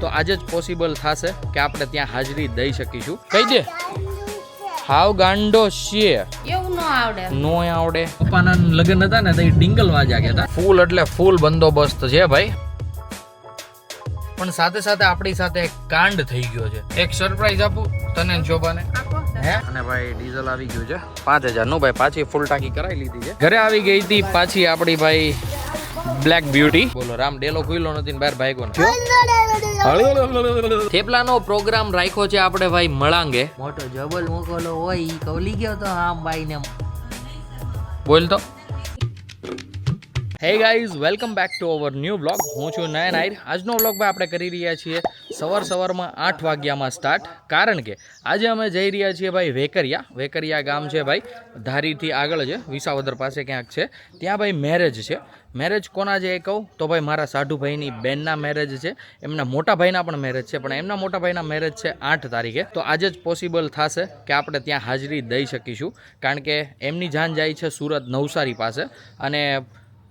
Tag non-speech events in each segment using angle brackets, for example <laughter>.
તો આજે જ પોસિબલ થશે કે આપણે ત્યાં હાજરી દઈ શકીશું. કહી દે. હાવ ગાંડો છે એવું ન આવડે. નો આવડે. પપ્પાના લગ્ન હતા ને તો ડિંગલ વાજા ગયા હતા. ફૂલ એટલે ફૂલ બંદોબસ્ત છે ભાઈ. પણ સાથે સાથે આપણી સાથે એક કાંડ થઈ ગયો છે. એક સરપ્રાઈઝ આપું તને જોબાને શોભાને. હે? અને ભાઈ ડીઝલ આવી ગયું છે. પાંચ હજારનું ભાઈ પાછી ફૂલ ટાંકી કરાવી લીધી છે. ઘરે આવી ગઈ હતી પાછી આપણી ભાઈ બ્લેક બ્યુટી બોલો રામ ડેલો ખુલ્લો નથી ને બહાર ભાઈ ને. થેપલાનો પ્રોગ્રામ રાખ્યો છે આપણે ભાઈ મળાંગે. મોટો જબલ મોકલો હોય ઈ કવલી ગયો તો આમ ભાઈ ને બોલ તો. Hey guys welcome back to our new blog હું છું નયન આયર આજનો બ્લોગ ભાઈ આપણે કરી રહ્યા છીએ સવાર સવારમાં આઠ વાગ્યામાં સ્ટાર્ટ કારણ કે આજે અમે જઈ રહ્યા છીએ ભાઈ વેકરિયા. વેકરિયા ગામ છે ભાઈ. ધારીથી આગળ છે વિસાવદર પાસે ક્યાંક છે. ત્યાં ભાઈ મેરેજ છે. મેરેજ કોના છે એ કહું? તો ભાઈ મારા સાઢુભાઈની બેનના મેરેજ છે. એમના મોટા ભાઈના પણ મેરેજ છે, પણ એમના મોટા ભાઈના મેરેજ છે આઠ તારીખે. તો આજે જ પોસિબલ થશે કે આપણે ત્યાં હાજરી દઈ શકીશું. કારણ કે એમની જાન જાય છે સુરત નવસારી પાસે. અને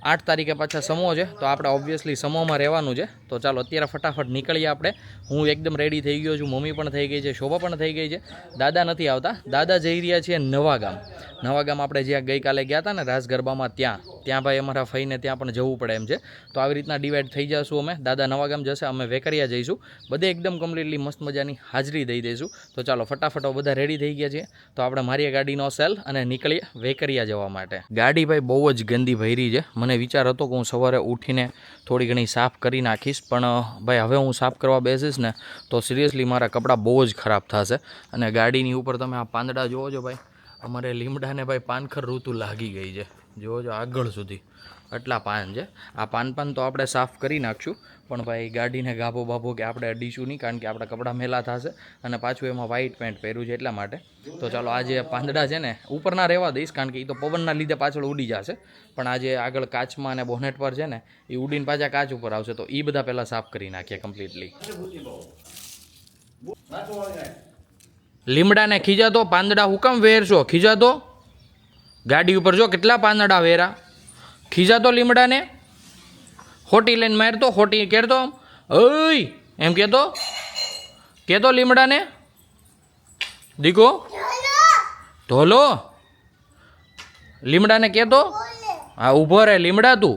આઠ તારીખે પાછા સમો છે, તો આપણે ઓબ્વિયસલી સમોમાં રહેવાનું છે. તો ચાલો અત્યારે ફટાફટ નીકળીએ આપણે. હું એકદમ રેડી થઈ ગયો છું, મમ્મી પણ થઈ ગઈ છે, શોભા પણ થઈ ગઈ છે. દાદા નથી આવતા, દાદા જઈ રહ્યા છીએ નવા ગામ. નવા ગામ આપણે જ્યાં ગઈકાલે ગયા હતા ને, રાસ ગરબામાં ત્યાં. ત્યાં ભાઈ અમારા ફઈને ત્યાં પણ જવું પડે એમ છે. તો આવી રીતના ડિવાઈડ થઈ જશું અમે. દાદા નવા ગામ જશે, અમે વેકરિયા જઈશું. બધે એકદમ કમ્પ્લીટલી મસ્ત મજાની હાજરી દઈ દઈશું. તો ચાલો, ફટાફટ બધા રેડી થઈ ગયા છીએ. તો આપણે મારીએ ગાડીનો સેલ અને નીકળીએ વેકરિયા જવા માટે. ગાડી ભાઈ બહુ જ ગંદી ભરી છે. મને વિચાર હતો કે હું સવારે ઉઠીને થોડી ઘણી સાફ કરી નાખીશ, પણ ભાઈ હવે હું સાફ કરવા બેસીશ ને, તો સિરિયસલી મારા કપડાં બહુ જ ખરાબ થશે. અને ગાડીની ઉપર તમે આ પાંદડા જુઓ છો ભાઈ, અમારે લીમડાને ભાઈ પાનખર ઋતુ લાગી ગઈ છે. જુઓ જો આગળ સુધી. આટલા પાન છે. આ પાન પાન તો આપણે સાફ કરી નાખશું. પણ ભાઈ ગાડીને ગાભો બાભો કે આપણે અડીશું નહીં, કારણ કે આપણા કપડાં મેલા થશે અને પાછું એમાં વ્હાઇટ પેન્ટ પહેર્યું છે એટલા માટે. તો ચાલો આજે પાંદડા છે ને, ઉપરના રહેવા દઈશ, કારણ કે એ તો પવનના લીધે પાછળ ઉડી જશે. પણ આજે આગળ કાચમાં અને બોનેટ પર છે ને એ ઉડીને પાછા કાચ ઉપર આવશે. તો એ બધા પહેલાં સાફ કરી નાખીએ કમ્પ્લીટલી લીમડાને ખીજાતો, પાંદડા હુકમ વેરશો. ખીજાતો? ગાડી ઉપર જો કેટલા પાંદડા વેરા. ખીજાતો લીમડાને. હોટી લઈને મારતો, હોટી આમ ઓય એમ કહેતો. કહેતો લીમડાને, દીકો ધોલો લીમડાને કહેતો, હા, ઊભો રહે લીમડા તું.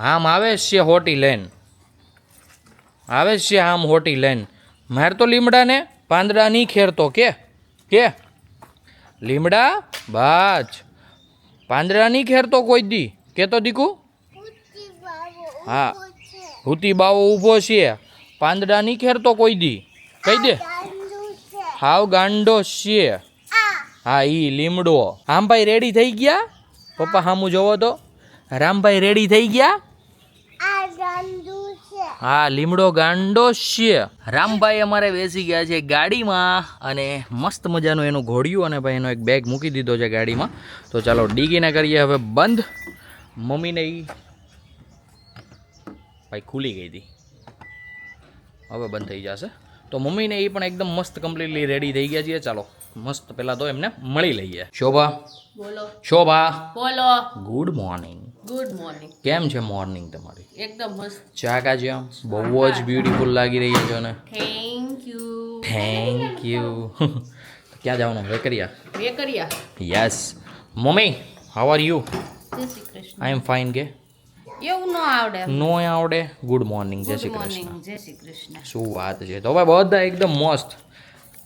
આમ આવે છે હોટી લેન આવે છે આમ હોટી લેન મારતો લીમડાને, પાંદડા નહીં ખેરતો, કે કે? લીમડા? બાજ. પાંદડાની ખેર તો કોઈ દી. કેતો દીકુ? હા. હુતી બાવો ઊભો છે. પાંદડાની ખેર તો કોઈ દી. કહી દે. હાવ ગાંડો છે. હા, ઈ લીમડો. રામભાઈ રેડી થઈ ગયા? પપ્પા હામું જોવો તો. રામભાઈ રેડી થઈ ગયા? હા લીમડો ગાંડો છે. રામભાઈ અમારે બેસી ગયા છે ગાડીમાં અને મસ્ત મજાનું એનું ઘોડિયું અને ભાઈ એનો એક બેગ મૂકી દીધો છે ગાડીમાં. તો ચાલો ડીગીને કરીએ હવે બંધ. મમ્મીને એ ભાઈ ખુલી ગઈ હતી. હવે બંધ થઈ જશે. તો મમ્મીને એ પણ એકદમ મસ્ત કમ્પ્લીટલી રેડી થઈ ગયા છીએ. ચાલો મસ્ત પહેલાં તો એમને મળી લઈએ. શોભા. બોલો. શોભા. બોલો. ગુડ મોર્નિંગ ગુડ મોર્નિંગ કેમ છે મોર્નિંગ તમારી? એકદમ મસ્ત. ચાકા આમ? બહુ જ બ્યુટીફુલ લાગી રહી છો ને. થેન્ક યુ થેન્ક યુ ક્યાં જવાનું? Vekaria? Vekaria. Yes mummy how are you I am fine કે? એવું ન આવડે નો આવડે? ગુડ મોર્નિંગ જય શ્રી કૃષ્ણ. જય શ્રી કૃષ્ણ. શું વાત છે? તો ભાઈ બધા એકદમ મસ્ત.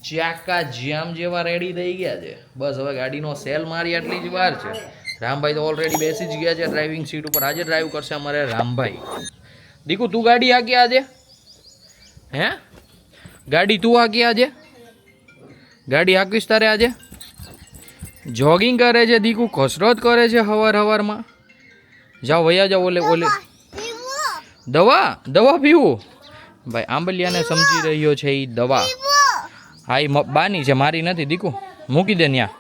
ચાકા જામ જેવા રેડી થઈ ગયા છે. બસ હવે ગાડીનો સેલ મારી આટલી જ વાર છે. રામભાઈ તો ઓલરેડી બેસી જ ગયા છે ડ્રાઇવિંગ સીટ ઉપર. આજે ડ્રાઈવ કરશે અમારે રામભાઈ. દીકુ તું ગાડી આગી આજે? હે? ગાડી તું આગી આજે? ગાડી હાકીશ તારે આજે? જોગિંગ કરે છે દીકુ કસરત કરે છે હવાર હવારમાં. જાઓ વયા જાઓ ઓલે ઓલે. દવા દવા? પીવું? ભાઈ આંબલિયાને સમજી રહ્યો છે એ દવા. હા એ બાની છે મારી નથી દીકુ. મૂકી દે ન્યા.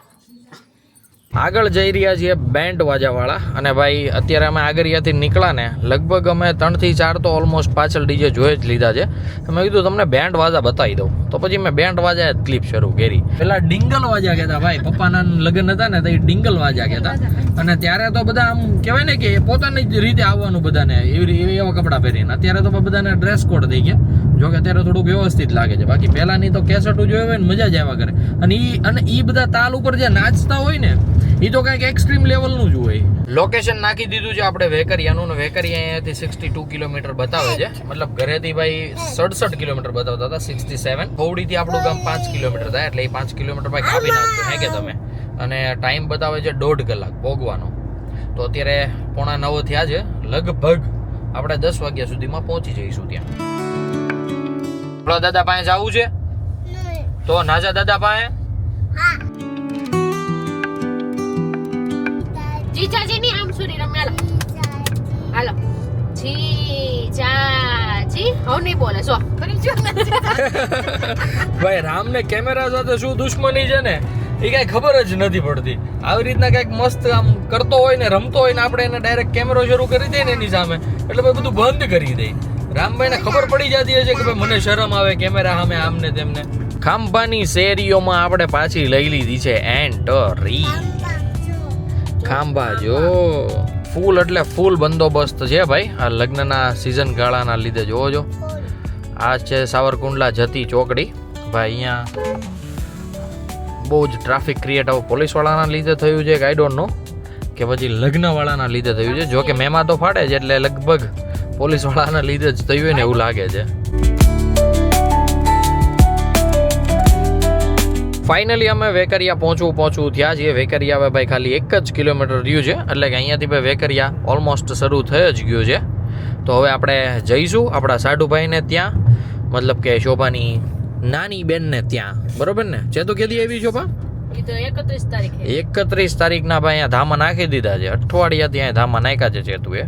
આગળ જઈ રહ્યા છીએ બેન્ડ વાજાવાળા. અને ભાઈ, અત્યારે અમે આગળિયાથી નીકળ્યા ને, લગભગ અમે ત્રણથી ચાર તો ઓલમોસ્ટ પાછળ ડીજે જોઈ જ લીધા છે. મેં કીધું તમને બેન્ડ વાજા બતાવી દઉં. તો પછી મેં બેન્ડ વાજા જ ક્લિપ શરૂ કરી. પેલા ડિંગલ વાજા કહેતા ભાઈ, પપ્પાના લગ્ન હતા ને, તો એ ડિંગલ વાજા કહેતા અને ત્યારે તો બધા આમ કહેવાય ને કે પોતાની જ રીતે આવવાનું બધાને, એવી એવી કપડાં પહેરીને. અત્યારે તો બધાને ડ્રેસ કોડ થઈ ગયા. જો કે અત્યારે થોડુંક વ્યવસ્થિત લાગે છે. બાકી પહેલાની તો કેસેટો જોઈ હોય ને, મજા જ આવ્યા કરે. અને એ અને એ બધા તાલ ઉપર જે નાચતા હોય ને એ તો કંઈક એક્સ્ટ્રીમ લેવલનું જ હોય. લોકેશન નાખી દીધું છે આપણે વેકરિયાનું ને વેકરિયા અહીંયાથી સિક્સટી ટુ કિલોમીટર બતાવે છે. મતલબ ઘરેથી ભાઈ સડસઠ કિલોમીટર બતાવતા હતા સિક્સટી સેવન ખોવડીથી આપણું ગામ પાંચ કિલોમીટર થાય એટલે એ પાંચ કિલોમીટર ભાઈ કાપી નાખજો હે કે તમે? અને ટાઈમ બતાવે છે દોઢ કલાક ભોગવાનો. તો અત્યારે પોણા નવ થયા છે લગભગ આપણે દસ વાગ્યા સુધીમાં પહોંચી જઈશું ત્યાં. દાદા પાસે જવું છે? તો નાજા દાદા પાસે? જીજાજીની આમ સુરી રમે હાલો. જીજાજી. હવે નહીં બોલે, જો. ભાઈ, રામને કેમેરા સાથે શું દુશ્મની છે ને, એ કઈ ખબર જ નથી પડતી. આવી રીતના કંઈક મસ્ત આમ કરતો હોય ને, રમતો હોય ને, આપણે એને ડાયરેક્ટ કેમેરો શરૂ કરી દઈએ ને એની સામે. એટલે ભાઈ બધું બંધ કરી દે રામભાઈને ખબર પડી જતી હશે કે ભાઈ, મને શરમ આવે કેમેરા સામે આમને તેમને. ખાંભાની શેરીઓમાં આપણે પાછી લઈ લીધી છે. એન્ટરી ખાંભા જો ફૂલ એટલે ફૂલ બંદોબસ્ત છે ભાઈ. આ લગ્નના સિઝન ગાળાના લીધે જોવો જો. આ છે સાવરકુંડલા જતી ચોકડી. ભાઈ, અહીંયા બહુ જ ટ્રાફિક ક્રિએટ આવું પોલીસવાળાના લીધે થયું છે કે આઈ ડોન્ટ નો. કે પછી લગ્નવાળાના લીધે થયું છે. જો કે મેમાં તો ફાડે છે એટલે લગભગ પોલીસવાળાના લીધે જ થયું હોય ને એવું લાગે છે. ફાઇનલી અમે વેકરિયા પહોંચવું પહોંચવું થયા છીએ. વેકરિયા હવે ભાઈ ખાલી એક જ કિલોમીટર રહ્યું છે. એટલે કે અહીંયાથી ભાઈ વેકરિયા ઓલમોસ્ટ શરૂ થઈ જ ગયું છે. તો હવે આપણે જઈશું આપણા સાઢુભાઈને ત્યાં. મતલબ કે શોભાની નાની બેનને ત્યાં. બરાબર ને? છે તો કેદી આવી શોભા? એકત્રીસ તારીખ. તારીખના ભાઈ અહીંયા ધામા નાખી દીધા છે. અઠવાડિયા ત્યાં ધામા નાખ્યા છે ચેતુએ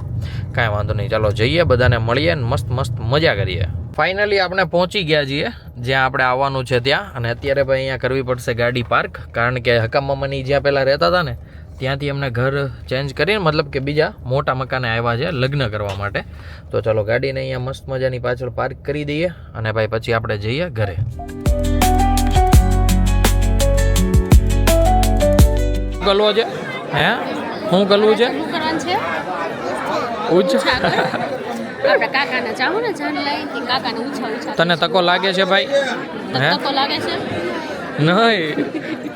કાંઈ વાંધો નહીં, ચાલો જઈએ, બધાને મળીએ ને મસ્ત મસ્ત મજા કરીએ. ફાઇનલી આપણે પહોંચી ગયા છીએ, જ્યાં આપણે આવવાનું છે ત્યાં. અને અત્યારે ભાઈ અહીંયા કરવી પડશે ગાડી પાર્ક કારણ કે હકામ મામાની જ્યાં પહેલાં રહેતા હતા ને, ત્યાંથી અમને ઘર ચેન્જ કરીને, મતલબ કે બીજા મોટા મકાને આવ્યા છે લગ્ન કરવા માટે. તો ચાલો ગાડીને અહીંયા મસ્ત મજાની પાછળ પાર્ક કરી દઈએ અને ભાઈ પછી આપણે જઈએ ઘરે. ગલવો છે? હે? શું ગલવું છે? શું કરવાનું છે? ઉચ્ચ તને તકો લાગે છે ભાઈ? હે? તકો લાગે છે? નહીં.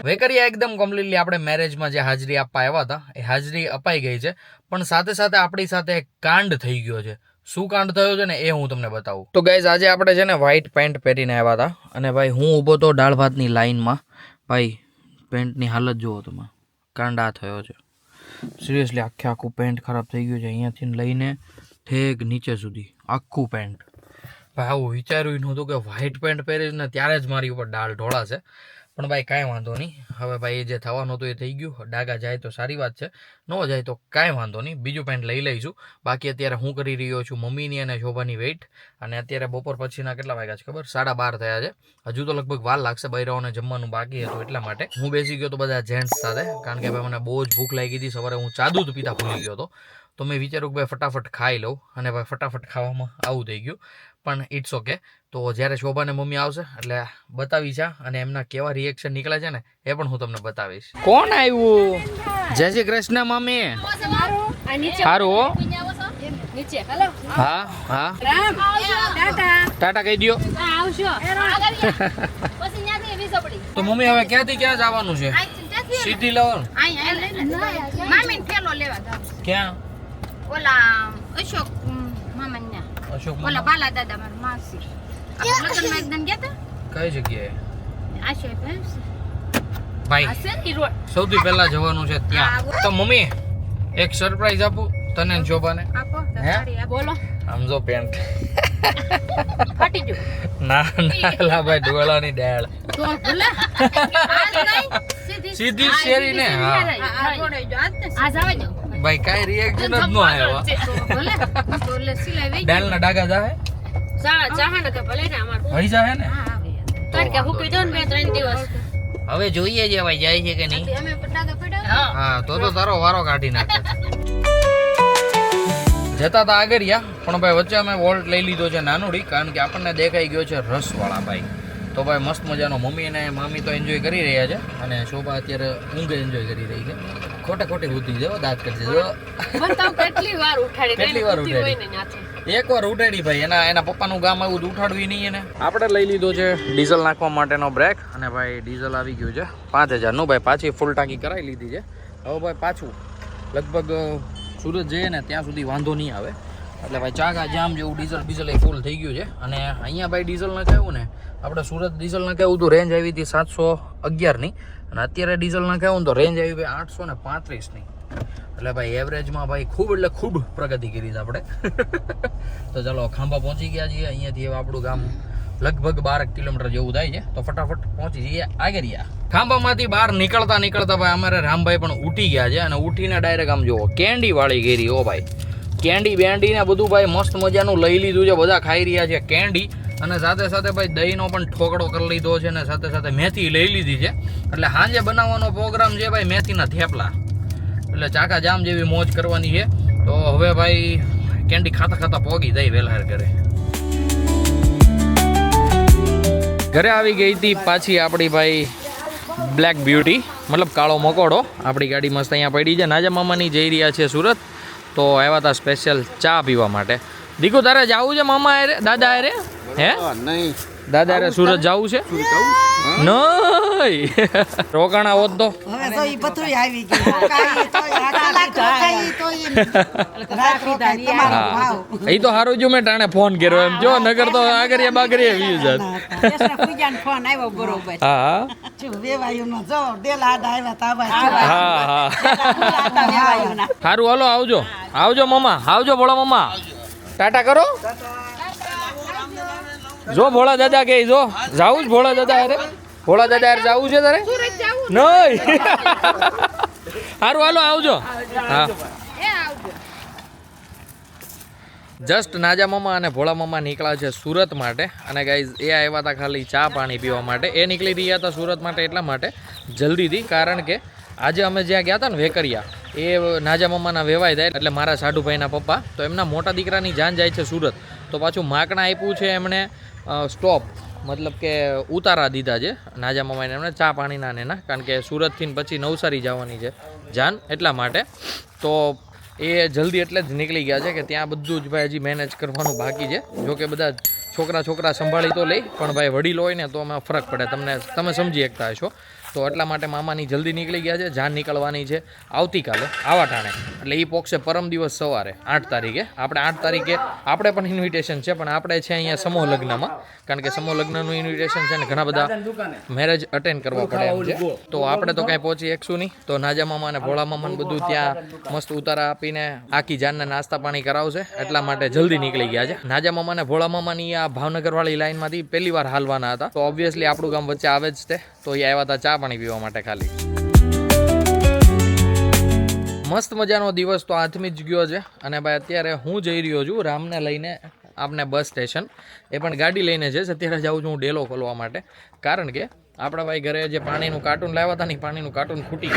વેકરિયા એકદમ કમ્પ્લીટલી આપણે મેરેજમાં જે હાજરી આપવા આવ્યા હતા એ હાજરી અપાઈ ગઈ છે પણ સાથે સાથે આપણી સાથે એક કાંડ થઈ ગયો છે. શું કાંડ થયો છે ને એ હું તમને બતાવું. તો ગાઈઝ આજે આપણે છે ને વ્હાઈટ પેન્ટ પહેરીને આવ્યા હતા અને ભાઈ હું ઊભો તો દાળ ભાતની લાઈનમાં ભાઈ પેન્ટની હાલત જુઓ તમે. કાંડ થયો છે. સિરિયસલી આખે આખું પેન્ટ ખરાબ થઈ ગયું છે. અહીંયાથી લઈને ઠેક નીચે સુધી. આખું પેન્ટ ભાઈ, આવું વિચાર્યું નહોતું કે વ્હાઈટ પેન્ટ પહેરીશ ને ત્યારે જ મારી ઉપર ડાળ ઢોળાશે. પણ ભાઈ કાંઈ વાંધો નહીં. હવે ભાઈ જે થવાનું હતું એ થઈ ગયું. ડાગા જાય તો સારી વાત છે. ન જાય તો કાંઈ વાંધો નહીં. બીજું પેન્ટ લઈ લઈશું. બાકી અત્યારે હું કરી રહ્યો છું મમ્મીની અને શોભાની વેઇટ અને અત્યારે બપોર પછીના કેટલા વાગ્યા છે ખબર? સાડા બાર થયા છે. હજુ તો લગભગ વાર લાગશે બૈરાઓને જમવાનું બાકી હતું એટલા માટે. હું બેસી ગયો તો બધા જેન્ટ્સ સાથે. કારણ કે ભાઈ મને બહુ જ ભૂખ લાગી હતી. સવારે હું ચાદુ જ પીતા ભૂલી ગયો હતો. તો મેં વિચાર્યું કે ભાઈ ફટાફટ ખાઈ લઉં અને ભાઈ ફટાફટ ખાવામાં આવું થઈ ગયું પણ ઇટ્સ ઓકે તો જ્યારે શોભાને મમ્મી આવશે એટલે બતાવી છે અને એમના કેવા રિએક્શન નીકળે છે ને એ પણ હું તમને બતાવીશ કોણ આવ્યું જય શ્રી કૃષ્ણ મમ્મી સારું હો હા ટાટા કહી દો તો મમ્મી હવે ક્યાંથી ક્યાં જવાનું છે સીધી લેવાનું ક્યાં ઓલા અશોક મામા અશોક ઓલા બાલા દાદા મારા માસી. આપણે લગ્નમાં એકદમ ગયા હતા? કઈ જગ્યાએ? આશય ભાઈ સૌથી પહેલા જવાનું છે ત્યાં. તો મમ્મી એક સરપ્રાઈઝ આપું તને જોબાને આપો હે? બોલો. આમ જો પેન્ટ ફાટી ગયું. ના ના લા ભાઈ ડોળાની ડાળ. <laughs> સીધી શેરી ને હા. આ રોડે ભાઈ કાઈ રિએક્શન જ ન આવ્યો. બોલે ભલે સિલાઈ વઈ ડાળ ના ડાગા જાહે? જા જાહે ને કે ભલે ને અમાર. હઈ જાહે ને? તાર કે હું કીધું ને બે ત્રણ દિવસ. હવે જોઈએ જે ભાઈ જાય છે કે નહીં. અમે પટાકા પડ્યા હા તો તો તારો વારો કાઢી નાખે જતા હતા આગળિયા પણ ભાઈ વચ્ચે અમે વોલ્ટ લઈ લીધો છે નાનોડી કારણ કે આપણને દેખાઈ ગયો છે રસવાળા ભાઈ. તો ભાઈ મસ્ત મજાનો મમ્મી અને મામી તો એન્જોય કરી રહ્યા છે અને શોભા અત્યારે ઊંઘ એન્જોય કરી રહી છે. ખોટે ખોટી ઉઠી છે હો, દાંત કરશે જો કેટલી વાર ઉઠાડી કેટલી વાર ઉઠાડી? એક વાર ઉઠાડી ભાઈ એના એના પપ્પાનું ગામ આવ્યું તો ઉઠાડવી નહીં એને. આપણે લઈ લીધો છે ડીઝલ નાખવા માટેનો બ્રેક અને ભાઈ ડીઝલ આવી ગયું છે પાંચ હજારનું. ભાઈ પાછી ફૂલ ટાંકી કરાવી લીધી છે. હવે ભાઈ પાછું લગભગ સુરત જઈએ ને ત્યાં સુધી વાંધો નહીં આવે. એટલે ભાઈ ચાકા જામ જેવું ડીઝલ ડીઝલ એ ફૂલ થઈ ગયું છે. અને અહીંયા ભાઈ ડીઝલ નખાવ્યું ને આપણે સુરત ડીઝલ કહેવું તો રેન્જ આવી હતી સાતસો અગિયારની અને અત્યારે ડીઝલ નખાવ્યું ને તો રેન્જ આવી ભાઈ આઠસો ને પાંત્રીસની. એટલે ભાઈ એવરેજમાં ભાઈ ખૂબ એટલે ખૂબ પ્રગતિ કરી છે આપણે. <laughs> તો ચાલો ખાંભા પહોંચી ગયા છીએ. અહીંયાથી આપણું ગામ લગભગ બાર કિલોમીટર જેવું થાય છે. તો ફટાફટ પહોંચી જઈએ આગળિયા ખાંભામાંથી બહાર નીકળતા નીકળતા ભાઈ અમારે રામભાઈ પણ ઉઠી ગયા છે અને ઉઠીને ડાયરેક્ટ આમ જુઓ, કેન્ડી વાળી ગેરી ઓ ભાઈ. કેન્ડી બેન્ડી ને બધું ભાઈ મસ્ત મજાનું લઈ લીધું છે. બધા ખાઈ રહ્યા છે કેન્ડી. અને સાથે સાથે ભાઈ દહીંનો પણ ઠોકડો કરી લીધો છે અને સાથે સાથે મેથી લઈ લીધી છે. એટલે સાંજે બનાવવાનો પ્રોગ્રામ છે ભાઈ મેથીના થેપલા. એટલે ચાકા જામ જેવી મોજ કરવાની છે. તો હવે ભાઈ કેન્ડી ખાતા ખાતા પોગી જાય વેલાર ઘરે. ઘરે આવી ગઈ હતી પાછી આપણી ભાઈ બ્લેક બ્યુટી મતલબ કાળો મકોડો. આપણી ગાડી મસ્ત અહીંયા પડી છે. નાજા મામાની જઈ રહ્યા છે સુરત. તો આવ્યા હતા સ્પેશિયલ ચા પીવા માટે. દીકુ તારે જવું છે મામા દાદા અરે હે? નહીં. દાદા સુરત જવું છે? નહીં. રોકાણા હોત તો? એ તો સારું જો મેં ટાણે ફોન કર્યો એમ. જો નગર તો આગળ બાગરીએ વી જાત ફોન આવ્યો બરોબર. હા જો વેવાયુનો જો ડેલા આડા આવ્યા તા આવા હા હા સારું હાલો આવજો. આવજો મમા. આવજો ભોળા મમા. ટાટા કરો. જો ભોળા દાદા કે જો જાવું જ ભોળા દાદા અરે ભોળા દાદા અરે જાવું છે તારે? નહીં. સારું હાલો આવજો. હા. જસ્ટ નાજા મામા અને ભોળા મામા નીકળ્યા છે સુરત માટે. અને ગાઈઝ એ આવ્યા હતા ખાલી ચા પાણી પીવા માટે. એ નીકળી રહ્યા હતા સુરત માટે એટલા માટે જલ્દીથી કારણ કે આજે અમે જ્યાં ગયા હતા ને વેકરિયા એ નાજા મામાના વેવાય થાય એટલે મારા સાઢુભાઈના પપ્પા. તો એમના મોટા દીકરાની જાન જાય છે સુરત. તો પાછું માકણા આપ્યું છે એમણે. સ્ટોપ મતલબ કે ઉતારા દીધા છે. નાજા મમાઈને એમને ચા પાણીના ને એના. કારણ કે સુરતથી પછી નવસારી જવાની છે જાન એટલા માટે. તો એ જલ્દી એટલે જ નીકળી ગયા છે કે ત્યાં બધું જ ભાઈ હજી મેનેજ કરવાનું બાકી છે. જો કે બધા છોકરા છોકરા સંભાળી તો લઈ પણ ભાઈ વડીલ હોય ને તો એમાં ફરક પડે. તમને, તમે સમજી શકતા હશો. તો એટલા માટે મામાની જલ્દી નીકળી ગયા છે, જાન નીકળવાની છે આવતીકાલે આવા ટાણે એટલે એ પોક્ષે પરમ દિવસ સવારે, આઠ તારીખે. આપણે આઠ તારીખે, આપણે પણ ઇન્વિટેશન છે, પણ આપણે છે અહીંયા સમૂહ લગ્નમાં. કારણ કે સમૂહ લગ્નનું ઇન્વિટેશન છે ને ઘણા બધા મેરેજ અટેન્ડ કરવા પડે છે. તો આપણે તો કાંઈ પહોંચી શકશું નહીં. તો નાજા મામા અને ભોળા મામાને બધું ત્યાં મસ્ત ઉતારા આપીને આખી જાનને નાસ્તા પાણી કરાવશે. એટલા માટે જલ્દી નીકળી ગયા છે. નાજા મામા અને ભોળા મામાની આ ભાવનગરવાળી લાઈનમાંથી પહેલી વાર હાલવાના હતા. તો ઓબ્વિયસલી આપણું ગામ વચ્ચે આવે જ તે. તો એ આવ્યા હતા ચા પાણી પીવા માટે ખાલી. મસ્ત મજાનો દિવસ તો આથમી જ ગયો છે. અને ભાઈ, અત્યારે હું જઈ રહ્યો છું રામને લઈને આપને બસ સ્ટેશન. એ પણ ગાડી લઈને છે અત્યારે જાઉં છું હું ડેલો ખોલવા માટે. કારણ કે આપણા ભાઈ ઘરે જે પાણીનું કાર્ટૂન લાવ્યા હતા ને પાણીનું કાર્ટૂન ખૂટી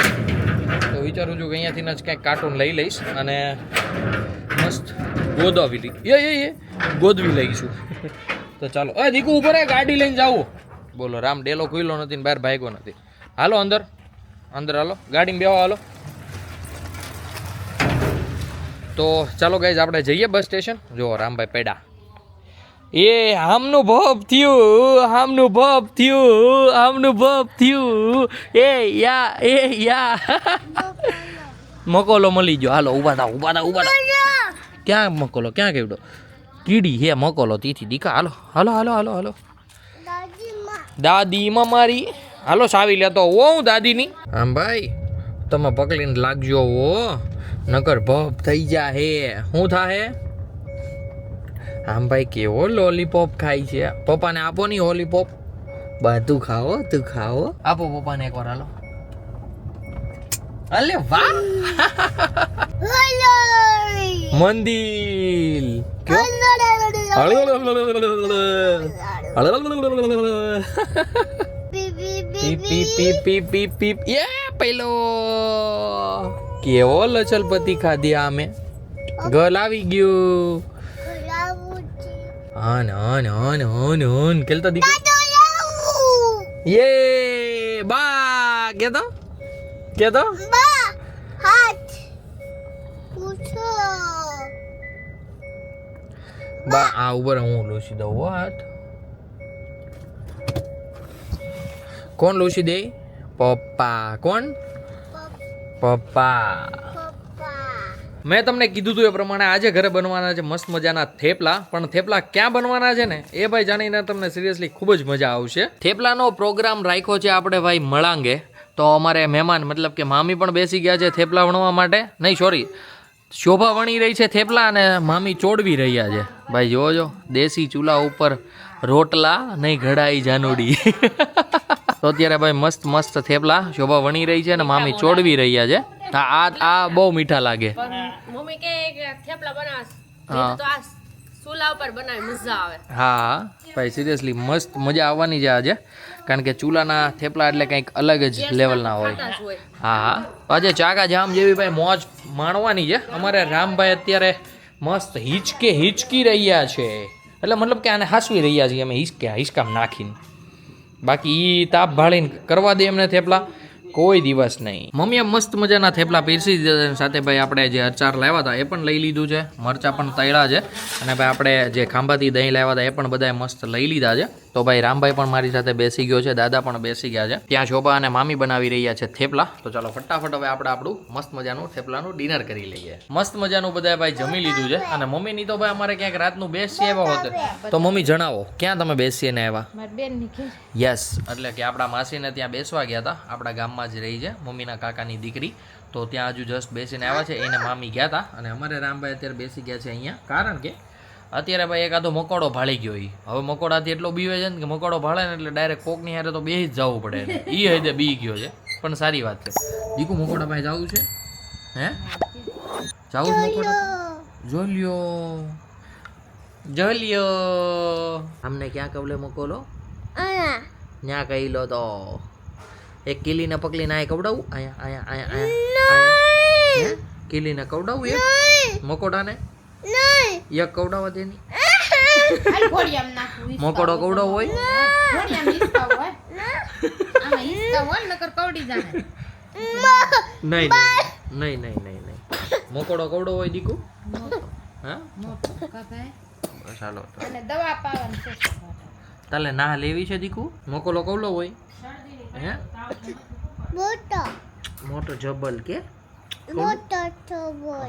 તો વિચારું છું કે અહીંયાથી જ ક્યાંક કાર્ટૂન લઈ લઈશ અને મસ્ત ગોદાવી લઈ. એ એ એ ગોદવી લઈશું. તો ચાલો. એ દીકુ ઉપર ગાડી લઈને જાવું બોલો, રામ ડેલો ખુલ્લો નથી ને બહાર ભાગ્યો નથી. હાલો અંદર અંદર હાલો ગાડીમાં બેવા હાલો. તો ચાલો ગાઈઝ આપણે જઈએ બસ સ્ટેશન જો રામભાઈ પેડા એ આમનું ભોપ થયું આમનું ભોપ થયું આમનું ભપ થયું. એ યા એ યા. <laughs> મકોલો મળી ગયો. હાલો ઊભા થા ઊભા થા ઊભા થા ક્યાં મકોલો ક્યાં કેવડો? કીડી હે મકોલો તીથી દીકા. હાલો હાલો હાલો હાલો હાલો. દાદીમાં મારી હાલો સાવી લેતો હો હું દાદીની આમ ભાઈ તમે પકડીને લાગજો હો નકર ભપ થઈ જા હે શું થા હે આમ ભાઈ કેવો લોલીપોપ ખાય છે પપ્પાને આપો નહીં હોલીપોપ બા તું ખાઓ તું ખાઓ આપો પપ્પાને એકવાર હાલો અલે વાહ મંદિર કયો પીપ પીપ પીપ પીપ પીપ પીપ. યે પેલો. કેવો લચલપતિ ખાધી આમે. ગલ આવી ગયું. હન હન હન હન હન. કેલતા દીકરી યે બા કે તો? કે તો? બા આ ઉપર હું લૂસી દઉં હાથ. કોણ લૂસી દે? પપ્પા. કોણ? પપ્પા. મેં તમને કીધું હતું એ પ્રમાણે આજે ઘરે બનવાના છે મસ્ત મજાના થેપલા. પણ થેપલા ક્યાં બનવાના છે ને? એ ભાઈ જાણીને તમને સિરિયસલી ખૂબ જ મજા આવશે. થેપલાનો પ્રોગ્રામ રાખ્યો છે આપણે ભાઈ મળાંગે. તો અમારે મહેમાન, મતલબ કે મામી પણ બેસી ગયા છે થેપલા વણવા માટે. નહીં સોરી શોભા વણી રહી છે થેપલા અને મામી ચોડવી રહ્યા છે. ભાઈ જોવો જો દેશી ચૂલા ઉપર રોટલા, નહીં, ઘડાઈ, જાનુડી. <laughs> તો અત્યારે ભાઈ મસ્ત મસ્ત થેપલા શોભા વણી રહી છે અને મામી ચોડવી રહ્યા છે. આ આ આ બહુ મીઠા લાગે. મમ્મી કે થેપલા બનાવ હા. તો આ ચૂલા ઉપર બનાવી મજા આવે. હા ભાઈ સિરિયસલી મસ્ત મજા આવવાની છે આજે. કારણ કે ચૂલાના થેપલા એટલે કંઈક અલગ જ લેવલના હોય. હોય. હા હા. આજે ચાકા જામ જેવી ભાઈ મોજ માણવાની છે. અમારે રામભાઈ અત્યારે મસ્ત હિચકે હિચકી રહ્યા છે. એટલે મતલબ કે આને હાસવી રહ્યા છીએ અમે હિચકે હિચકામ નાખીને. બાકી એ તાપ ભાળીને કરવા દે એમને થેપલા, કોઈ દિવસ નહીં. મમ્મીએ મસ્ત મજાના થેપલા પીરસી દીધા. સાથે ભાઈ આપણે જે અચાર લાવ્યા હતા એ પણ લઈ લીધું છે. મરચાં પણ તળ્યા છે. અને ભાઈ આપણે જે ખાંભાથી દહીં લાવ્યા હતા એ પણ બધાએ મસ્ત લઈ લીધા છે. તો ભાઈ રામભાઈ પણ મારી સાથે બેસી ગયો છે દાદા પણ બેસી ગયા છે. ત્યાં શોભા અને મામી બનાવી રહ્યા છે થેપલા. તો ચાલો ફટાફટ હવે આપણે આપણું મસ્ત મજાનું થેપલાનું ડિનર કરી લઈએ. મસ્ત મજાનું બધા ભાઈ જમી લીધું છે અને મમ્મીની તો ભાઈ અમારે ક્યાંક રાતનું બેસીએ એવા હોત. તો મમ્મી જણાવો ક્યાં તમે બેસીને આવ્યા યસ એટલે કે આપણા માસીને ત્યાં બેસવા ગયા હતા. આપણા ગામમાં જ રહી છે મમ્મીના કાકાની દીકરી. તો ત્યાં હજુ જસ્ટ બેસીને આવ્યા છે એને મામી ગયા હતા. અને અમારે રામભાઈ અત્યારે બેસી ગયા છે અહીંયા. કારણ કે અત્યારે ભાઈ એકાદો મકોડો ભાળી ગયો એ હવે મકોડાથી એટલો બીવે છે ને કે મકોડો ભાળે ને એટલે ડાયરેક્ટ કોકની હારે તો બે જ જવું પડે એ હદે બી ગયો છે. પણ સારી વાત છે. દીકુ મકોડા ભાઈ જવું છે? હે? જવું મકોડા? જો લ્યો જો લ્યો અમને ક્યાં કવલે મકોલો ન્યા કહી લો તો. એક કિલીને પકડીને આય કવડાવું આયા આયા આયા આયા? કિલીને કવડાવું એક? મકોડાને? એક કવડાવવા દેની? મોકડો કવડો હોય? નહીં નહીં નહીં નહીં નહીં નહીં. મકોડો કવડો હોય દીકુ? હા? તો. તાલે ના લેવી છે દીકુ? મકોલો કવડો હોય? હે? મોટો જબલ કે?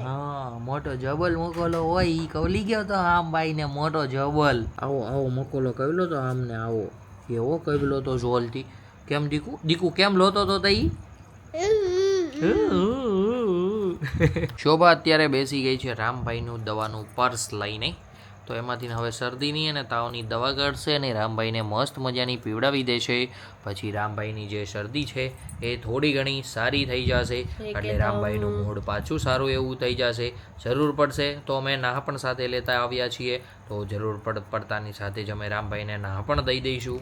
હા મોટો જબલ મોકોલો. હોય ઈ કવલી ગયો તો આમ ભાઈ ને મોટો જબલ આવો આવો મોકોલો. કવલો તો આમને આવો. એવો કવલો તો જોલથી. કેમ દીકુ? દીકુ કેમ લોતો તો તઈ? <laughs> શોભા અત્યારે બેસી ગઈ છે રામભાઈનું દવાનું પર્સ લઈને. તો એમાંથી હવે શરદીની અને તાવની દવા કાઢશે અને રામભાઈને મસ્ત મજાની પીવડાવી દેશે. પછી રામભાઈની જે શરદી છે એ થોડી ઘણી સારી થઈ જશે. એટલે રામભાઈનું મૂડ પાછું સારું એવું થઈ જશે. જરૂર પડશે તો અમે નાહ પણ સાથે લેતા આવ્યા છીએ. તો જરૂર પડ પડતાની સાથે જ અમે રામભાઈને નાહ પણ દઈ દઈશું.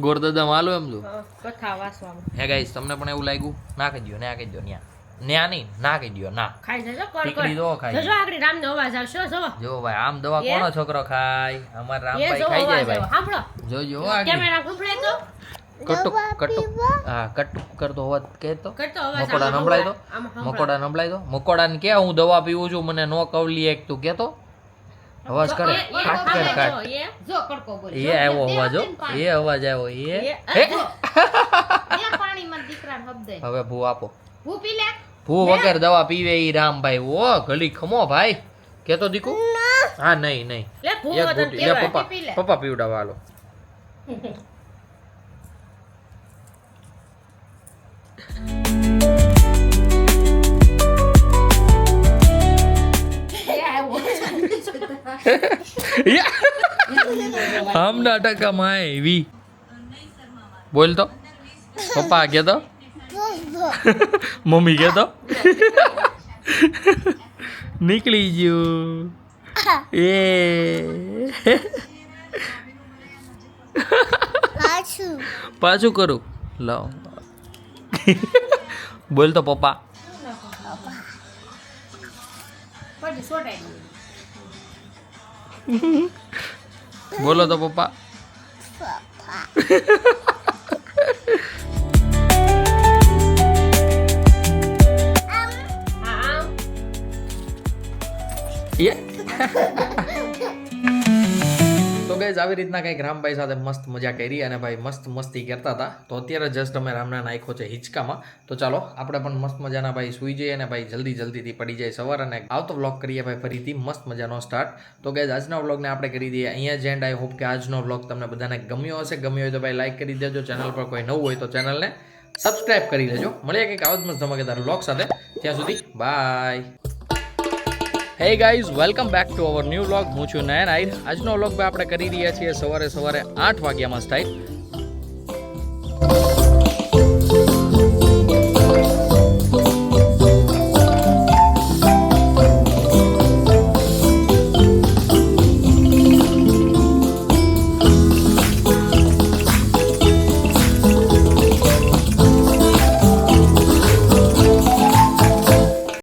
ગોરદાદા માલો એમ. તું? હે ગાઈસ તમને પણ એવું લાગ્યું? નાખી દો નાખી દો ન્યા. ન્યા ના કહી દો ના. ખાઈ જજો દો ખાઈ જજો આગળ રામનો અવાજ આવશે જો જો ભાઈ આમ દવા? કોનો છોકરો ખાય? અમાર રામભાઈ ખાઈ જાય ભાઈ. સાંભળો. જોજો આગળ. કેમેરા સંભળાય તો? કટુક કટુક. હા કટુક કરતો હોત કહેતો અવાજ મકોડા નંબળાય તો મકોડા નંબળાય દો? મકોડાને કે હું દવા પીવું છું? મને નો કવલી એક તું કહેતો અવાજ કરે. કાટ કર કાટ. જો, એ. કડકો બોલ. એ આવ્યો અવાજ હો. એ અવાજ આવ્યો એ? ત્યાં <laughs> <laughs> પાણીમાં દીકરા હવે ભૂ આપો. હું પી લે. ભૂ વગર દવા પીવે ઈ રામભાઈ. ઓ ગલી ખમો ભાઈ. કેતો દીકુ? હા નહીં નહીં. લે ભૂ વગર લે પપ્પા પી લે. પપ્પા પીવડાવવા હાલો. <laughs> હમ નાટક માય વી બોલ તો. પપ્પા કે તો. મમ્મી કહેતો તો નીકળી ગયું એ પાછું કરું લાવ બોલ તો પપ્પા બોલો તો પપ્પા <laughs> તો ગઈઝ આવી રીતના કંઈક રામભાઈ સાથે મસ્ત મજા કરી અને ભાઈ મસ્ત મસ્તી કરતા હતા. તો અત્યારે જસ્ટ અમે રામના નાખ્યો છે હિંચકામાં. તો ચાલો, આપણે પણ મસ્ત મજાના ભાઈ સુઈ જઈએ અને ભાઈ જલ્દી જલ્દીથી પડી જાય સવાર અને આવતો વ્લોગ કરીએ ભાઈ ફરીથી મસ્ત મજાનો સ્ટાર્ટ તો ગઈઝ આજના વ્લોગને આપણે કરી દઈએ અહીંયા જ એન્ડ આઈ હોપ કે આજનો વ્લોગ તમને બધાને ગમ્યો હશે. ગમ્યો હોય તો ભાઈ લાઈક કરી દેજો. ચેનલ પર કોઈ નવું હોય તો ચેનલને સબસ્ક્રાઇબ કરી લેજો. મળીએ કંઈક આવા જ મસ્ત ધમાકેદાર વ્લોગ સાથે. ત્યાં સુધી bye hey guys welcome back to our new vlog હું છું નયન આઈર આજનો વ્લોગ આપણે કરી રહ્યા છીએ સવારે સવારે આઠ વાગ્યામાં સ્ટાઈલ